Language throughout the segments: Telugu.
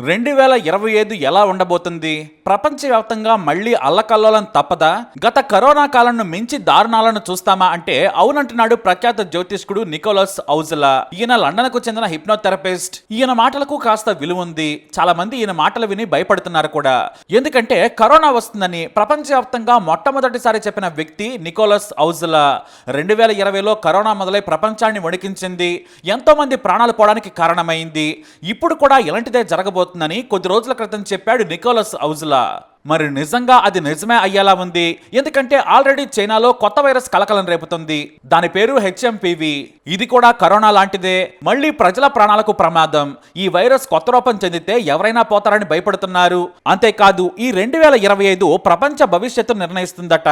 రెండు వేల ఇరవై ఐదు ఎలా ఉండబోతుంది? ప్రపంచవ్యాప్తంగా మళ్ళీ అల్లకల్లోలం తప్పదా? గత కరోనా కాలంను మించి దారుణాలను చూస్తామా అంటే అవునంటున్నాడు ప్రఖ్యాత జ్యోతిష్కుడు నికోలస్ ఔజలా. ఈయన లండన్కు చెందిన హిప్నోథెరపిస్ట్. ఈయన మాటలకు కాస్త విలువ ఉంది చాలా మంది ఈయన మాటలు విని భయపడుతున్నారు కూడా. ఎందుకంటే కరోనా వస్తుందని ప్రపంచవ్యాప్తంగా మొట్టమొదటిసారి చెప్పిన వ్యక్తి నికోలస్ ఔజలా. రెండు వేల ఇరవైలో కరోనా మొదలై ప్రపంచాన్ని వణికించింది. ఎంతో మంది ప్రాణాలు పోవడానికి కారణమైంది. ఇప్పుడు కూడా ఇలాంటిదే జరగబోతుందని కొద్ది రోజుల క్రితం చెప్పాడు నికోలస్ ఔజులా మరి నిజంగా అది నిజమే అయ్యేలా ఉంది? ఎందుకంటే ఆల్రెడీ చైనాలో కొత్త వైరస్ కలకలం రేపుతుంది. దాని పేరు హెచ్ఎంపివి. ఇది కూడా కరోనా లాంటిదే. మళ్ళీ ప్రజల ప్రాణాలకు ప్రమాదం. ఈ వైరస్ కొత్త రూపం చెందితే ఎవరైనా పోతారని భయపడుతున్నారు. అంతేకాదు ఈ రెండు వేల ఇరవై ఐదు ప్రపంచ భవిష్యత్తు నిర్ణయిస్తుందట.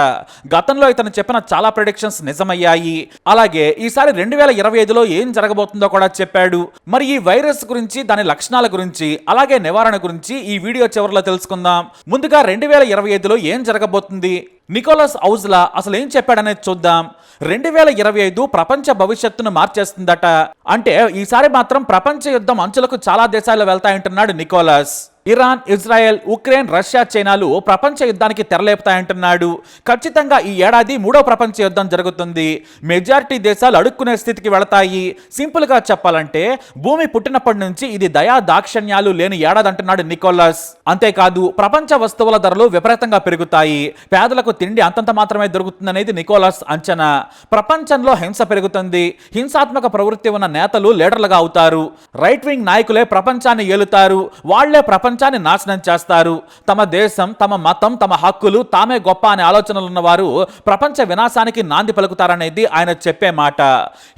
గతంలో ఇతను చెప్పిన చాలా ప్రిడిక్షన్స్ నిజమయ్యాయి. అలాగే ఈసారి రెండు వేల ఇరవై ఐదులో ఏం జరగబోతుందో కూడా చెప్పాడు. మరి ఈ వైరస్ గురించి దాని లక్షణాల గురించి అలాగే నివారణ గురించి ఈ వీడియో చివరిలో తెలుసుకుందాం. ముందుగా రెండు వేల ఇరవై ఐదులో ఏం జరగబోతుంది? నికోలస్ ఔజ్లా అసలు ఏం చెప్పాడనేది చూద్దాం. రెండు వేల ఇరవై ఐదు ప్రపంచ భవిష్యత్తును మార్చేస్తుందట. అంటే ఈసారి మాత్రం ప్రపంచ యుద్ధం అంచులకు చాలా దేశాలు వెళ్తాయంటున్నాడు Nicholas. Iran Israel Ukraine Russia చైనాలు ప్రపంచ యుద్ధానికి తెరలేపుతాయంటున్నాడు. ఖచ్చితంగా ఈ ఏడాది మూడో ప్రపంచ యుద్ధం జరుగుతుంది. మెజారిటీ దేశాలు అడుక్కునే స్థితికి వెళతాయి. సింపుల్గా చెప్పాలంటే భూమి పుట్టినప్పటి నుంచి ఇది దయా దాక్షణ్యాలు లేని ఏడాది అంటున్నాడు నికోలస్. అంతేకాదు ప్రపంచ వస్తువుల ధరలు విపరీతంగా పెరుగుతాయి. పేదలకు తిండి అంతంత మాత్రమే దొరుకుతుందనేది నికోలస్ అంచనా. ప్రపంచంలో హింస పెరుగుతుంది. హింసాత్మక ప్రవృత్తి ఉన్న నేతలు లీడర్లుగా అవుతారు. రైట్ వింగ్ నాయకులే ప్రపంచాన్ని ఏలుతారు. వాళ్ళే ప్రపంచాన్ని నాశనం చేస్తారు. తమ దేశం తమ మతం తమ హక్కులు తామే గొప్ప అనే ఆలోచనలు ఉన్నవారు ప్రపంచ వినాశానికి నాంది పలుకుతారనేది ఆయన చెప్పే మాట.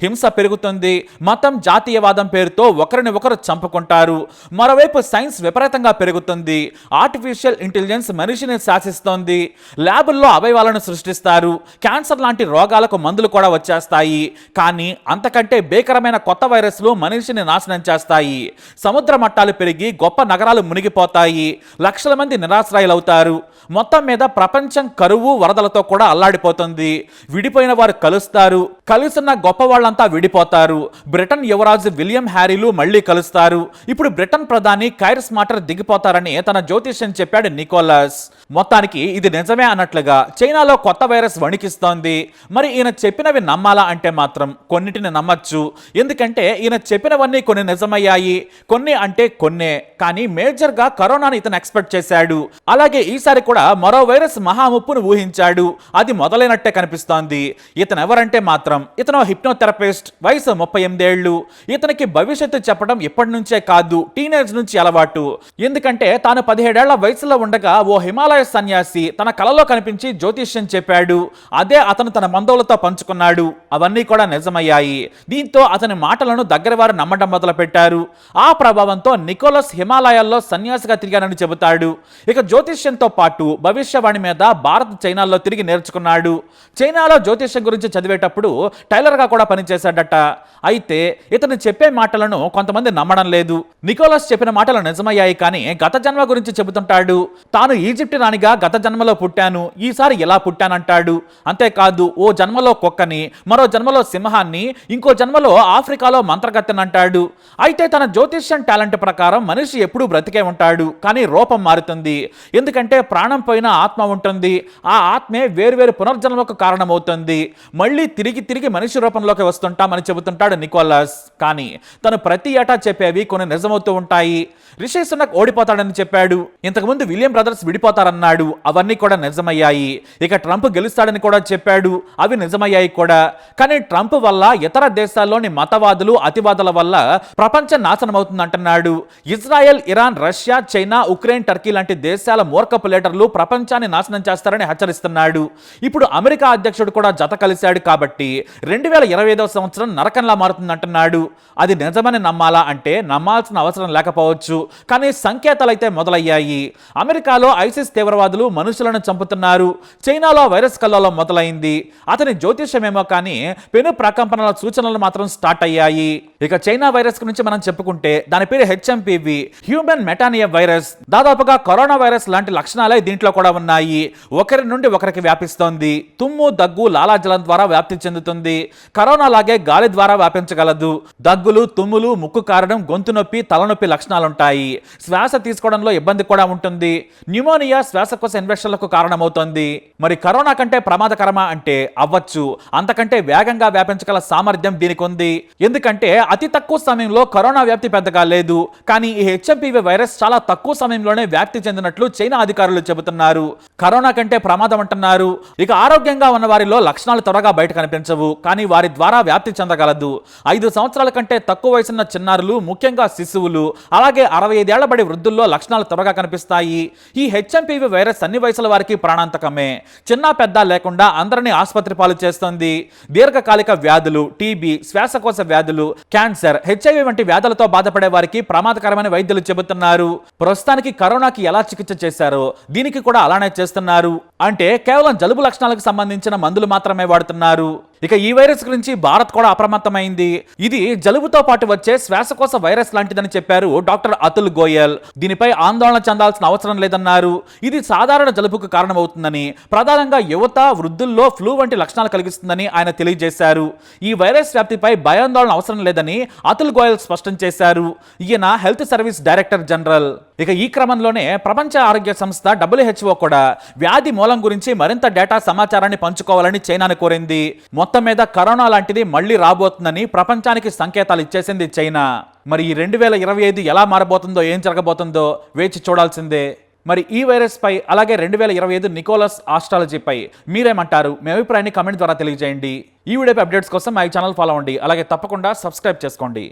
హింస పెరుగుతుంది. మతం జాతీయవాదం పేరుతో ఒకరిని ఒకరు చంపుకుంటారు. మరోవైపు సైన్స్ విపరీతంగా పెరుగుతుంది. ఆర్టిఫిషియల్ ఇంటెలిజెన్స్ మనిషిని శాసిస్తోంది. ల్యాబుల్లో అవయవాలను సృష్టిస్తారు. క్యాన్సర్ లాంటి రోగాలకు మందులు కూడా వచ్చేస్తాయి. కానీ అంతకంటే భీకరమైన కొత్త వైరస్లు మనిషిని నాశనం చేస్తాయి. సముద్ర మట్టాలు పెరిగి గొప్ప నగరాలు మునిగిపోతాయి. లక్షల మంది నిరాశ్రయులవుతారు. మొత్తం మీద ప్రపంచం కరువు వరదలతో కూడా అల్లాడిపోతుంది. విడిపోయిన వారు కలుస్తారు. కలుస్తున్న గొప్ప వాళ్ళంతా విడిపోతారు. బ్రిటన్ యువరాజు విలియం హ్యారీలు మళ్ళీ కలుస్తారు. ఇప్పుడు బ్రిటన్ ప్రధాని కైర్ స్మాటర్ దిగిపోతారని తన జ్యోతిష్యం చెప్పాడు నికోలస్. మొత్తానికి ఇది నిజమే అన్నట్లుగా చైనాలో కొత్త వైరస్ వణికిస్తోంది. మరి ఈయన చెప్పినవి నమ్మాలా అంటే మాత్రం కొన్నిటిని నమ్మచ్చు. ఎందుకంటే ఈయన చెప్పినవన్నీ కొన్ని నిజమయ్యాయి కొన్ని అంటే కొన్నే. కానీ మేజర్గా కరోనాని ఇతను ఎక్స్పెక్ట్ చేశాడు. అలాగే ఈసారి కూడా మరో వైరస్ మహాముప్పును ఊహించాడు. అది మొదలైనట్టే కనిపిస్తోంది. ఇతను ఎవరంటే మాత్రం ఇతను హిప్నోథెరపిస్ట్ వయసు ముప్పై ఎనిమిదేళ్ళు ఇతనికి భవిష్యత్తు చెప్పడం ఇప్పటి నుంచే కాదు టీనేజ్ నుంచి అలవాటు. ఎందుకంటే తాను పదిహేడేళ్ళ వయసులో ఉండగా ఓ హిమాలయ సన్యాసి తన కలలో కనిపించి జ్యోతిష్యం చెప్పాడు. అదే అతను తన బంధువులతో పంచుకున్నాడు. అవన్నీ కూడా నిజమయ్యాయి. దీంతో అతని మాటలను దగ్గరవారు నమ్మడం మొదలుపెట్టారు. ఆ ప్రభావంతో నికోలస్ హిమాలయాల్లో సన్యాసిగా తిరిగానని చెబుతాడు. ఇక జ్యోతిష్యంతో పాటు భవిష్యవాణి మీద భారత్ చైనాల్లో తిరిగి నేర్చుకున్నాడు. చైనాలో జ్యోతిష్యం గురించి చదివేటప్పుడు టైలర్గా కూడా పనిచేశాడట. అయితే ఇతను చెప్పే మాటలను కొంతమంది నమ్మడం లేదు. నికోలస్ చెప్పిన మాటలు నిజమయ్యాయి కానీ గత జన్మ గురించి చెబుతుంటాడు. తాను ఈజిప్ట్ రాణిగా గత జన్మలో పుట్టాను. ఈసారి ఎలా పుట్టానంటాడు. అంతేకాదు ఓ జన్మలో కుక్కని మరో జన్మలో సింహాన్ని ఇంకో జన్మలో ఆఫ్రికాలో మంత్రగత్తెనంటాడు. అయితే తన జ్యోతిష్యం టాలెంట్ ప్రకారం మనిషి ఎప్పుడూ బ్రతికే ఉంటాడు. కానీ రూపం మారుతుంది. ఎందుకంటే ప్రాణం పోయిన ఆత్మ ఉంటుంది. ఆ ఆత్మే వేరువేరు పునర్జన్మకు కారణమవుతుంది. మళ్ళీ తిరిగి తిరిగి మనిషి రూపంలోకి వస్తుంటామని చెబుతుంటాడు నికోలస్. కానీ తను ప్రతి ఏటా చెప్పేవి కొన్ని నిజమవుతూ ఉంటాయి. రిషి సునక్ ఓడిపోతాడని చెప్పాడు. ఇంతకుముందు విలియం బ్రదర్స్ విడిపోతారన్నాడు. అవన్నీ కూడా నిజమయ్యాయి. ఇక ట్రంప్ గెలుస్తాడని కూడా చెప్పాడు. అవి నిజమయ్యాయి కూడా. కానీ ట్రంప్ వల్ల ఇతర దేశాల్లోని మతవాదులు అతివాదుల వల్ల ప్రపంచం నాశనం అవుతుందంటున్నాడు Israel Iran Russia China Ukraine Turkey లాంటి దేశాల మూర్ఖపు లీడర్లు ప్రపంచాన్ని నాశనం చేస్తారని హెచ్చరిస్తున్నాడు. ఇప్పుడు అమెరికా అధ్యక్షుడు కూడా జత కలిశాడు కాబట్టి రెండు వేల ఇరవై ఐదవ సంవత్సరం నరకంలా మారుతుందంటున్నాడు. అది నిజమని నమ్మాలా అంటే నమ్మాల్సిన అవసరం లేకపోవచ్చు. కానీ సంకేతాలు అయితే మొదలయ్యాయి. అమెరికాలో ఐసిస్ తీవ్రవాదులు మనుషులను చంపుతున్నారు. చైనాలో వైరస్ కల్లోలం మొదలైంది. అతని జ్యోతిష్యమేమో కానీ పెను ప్రకంపనల సూచనలు మాత్రం స్టార్ట్ అయ్యాయి. ఇక చైనా వైరస్ గురించి మనం చెప్పుకుంటే దాని పేరు హెచ్ఎంపివి. Human metapneumo virus. దాదాపుగా కరోనా వైరస్ లాంటి లక్షణాలే దీంట్లో కూడా ఉన్నాయి. ఒకరి నుండి ఒకరికి వ్యాపిస్తోంది. తుమ్ము దగ్గు లాలాజలం ద్వారా వ్యాప్తి చెందుతుంది. ఉంటుంది కరోనా లాగే గాలి ద్వారా వ్యాపించగలదు. దగ్గులు తుమ్ములు ముక్కు కారడం గొంతు నొప్పి తలనొప్పి లక్షణాలుంటాయి. శ్వాస తీసుకోవడంలో ఇబ్బంది కూడా ఉంటుంది. న్యూమోనియా శ్వాసకోశ ఇన్ఫెక్షన్లకు కారణమవుతోంది. మరి కరోనా కంటే ప్రమాదకరమా అంటే అవ్వచ్చు. అంతకంటే వేగంగా వ్యాపించగల సామర్థ్యం దీనికి ఉంది. ఎందుకంటే అతి తక్కువ సమయంలో కరోనా వ్యాప్తి పెద్దగా లేదు. కానీ ఈ హెచ్ఎంపీవీ వైరస్ చాలా తక్కువ సమయంలోనే వ్యాప్తి చెందినట్లు చైనా అధికారులు చెబుతున్నారు. కరోనా కంటే ప్రమాదం అంటున్నారు. ఇక ఆరోగ్యంగా ఉన్న వారిలో లక్షణాలు త్వరగా బయట కనిపించవు కానీ వారి ద్వారా వ్యాప్తి చెందగలదు. ఐదు సంవత్సరాల కంటే తక్కువ వయసున్న చిన్నారులు ముఖ్యంగా శిశువులు అలాగే అరవై ఐదేళ్ళ బడి వృద్ధుల్లో లక్షణాలు త్వరగా కనిపిస్తాయి. ఈ హెచ్ఎంపీవీ వైరస్ అన్ని వయసుల వారికి ప్రాణాంతకమే. చిన్న పెద్ద లేకుండా అందరినీ ఆసుపత్రి పాలు చేస్తుంది. దీర్ఘకాలిక వ్యాధులు టీబీ శ్వాసకోశ వ్యాధులు క్యాన్సర్ హెచ్ఐవి వంటి వ్యాధులతో బాధపడే వారికి ప్రమాదకరమైన వైద్యులు చెబుతున్నారు. ప్రస్తుతానికి కరోనాకి ఎలా చికిత్స చేశారో దీనికి కూడా అలానే చేస్తున్నారు. అంటే కేవలం జలుబు లక్షణాలకు సంబంధించిన మందులు మాత్రమే వాడుతున్నారు. ఇక ఈ వైరస్ గురించి భారత్ కూడా అప్రమత్తమైంది. ఇది జలుబుతో పాటు వచ్చే శ్వాసకోశ వైరస్ లాంటిదని చెప్పారు డాక్టర్ అతుల్ గోయల్. దీనిపై ఆందోళన చెందాల్సిన అవసరం లేదన్నారు. ఇది సాధారణ జలుబుకు కారణమవుతుందని ప్రధానంగా యువత వృద్ధుల్లో ఫ్లూ వంటి లక్షణాలు కలిగిస్తుందని ఆయన తెలియజేశారు. ఈ వైరస్ వ్యాప్తిపై భయాందోళన అవసరం లేదని అతుల్ గోయల్ స్పష్టం చేశారు. ఈయన హెల్త్ సర్వీస్ డైరెక్టర్ జనరల్. ఇక ఈ క్రమంలోనే ప్రపంచ ఆరోగ్య సంస్థ డబ్ల్యూహెచ్ఓ కూడా వ్యాధి మూలం గురించి మరింత డేటా సమాచారాన్ని పంచుకోవాలని చైనాను కోరింది. మొత్తం మీద కరోనా లాంటిది మళ్ళీ రాబోతుందని ప్రపంచానికి సంకేతాలు ఇచ్చేసింది చైనా. మరి ఈ రెండు వేల ఇరవై ఐదు ఎలా మారబోతుందో ఏం జరగబోతుందో వేచి చూడాల్సిందే. మరి ఈ వైరస్ పై అలాగే రెండు వేల ఇరవై ఐదు నికోలస్ ఆస్ట్రాలజీపై మీరేమంటారు? మీ అభిప్రాయాన్ని కమెంట్ ద్వారా తెలియజేయండి. ఈ వీడియోపై అప్డేట్స్ కోసం మా ఛానల్ ఫాలో అవ్వండి. అలాగే తప్పకుండా సబ్స్క్రైబ్ చేసుకోండి.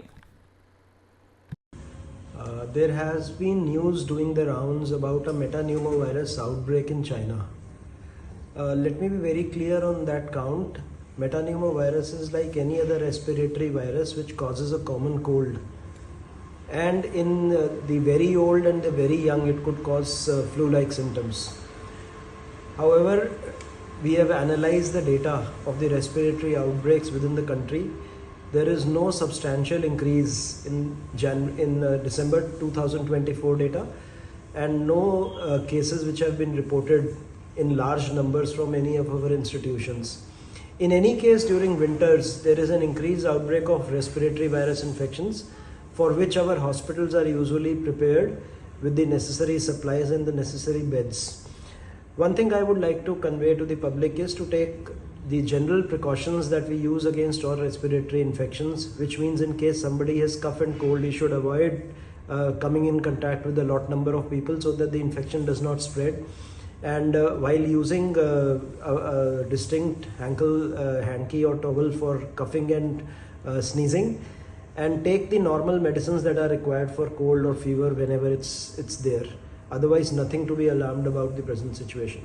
Uh, there has been news doing the rounds about a metapneumovirus outbreak in China. Uh, let me be very clear on that count. Metapneumovirus is like any other respiratory virus which causes a common cold. And in uh, the very old and the very young, it could cause uh, flu like symptoms. However, we have analyzed the data of the respiratory outbreaks within the country. There is no substantial increase in Jan- in uh, December 2024 data, and no uh, cases which have been reported in large numbers from any of our institutions. In any case, during winters, there is an increased outbreak of respiratory virus infections, for which our hospitals are usually prepared with the necessary supplies and the necessary beds. One thing I would like to convey to the public is to take the general precautions that we use against all respiratory infections, which means in case somebody has cough and cold, he should avoid uh, coming in contact with a lot number of people so that the infection does not spread. And uh, while using uh, a, a distinct ankle uh, hanky or towel for coughing and uh, sneezing, and take the normal medicines that are required for cold or fever whenever it's it's there. Otherwise, nothing to be alarmed about the present situation.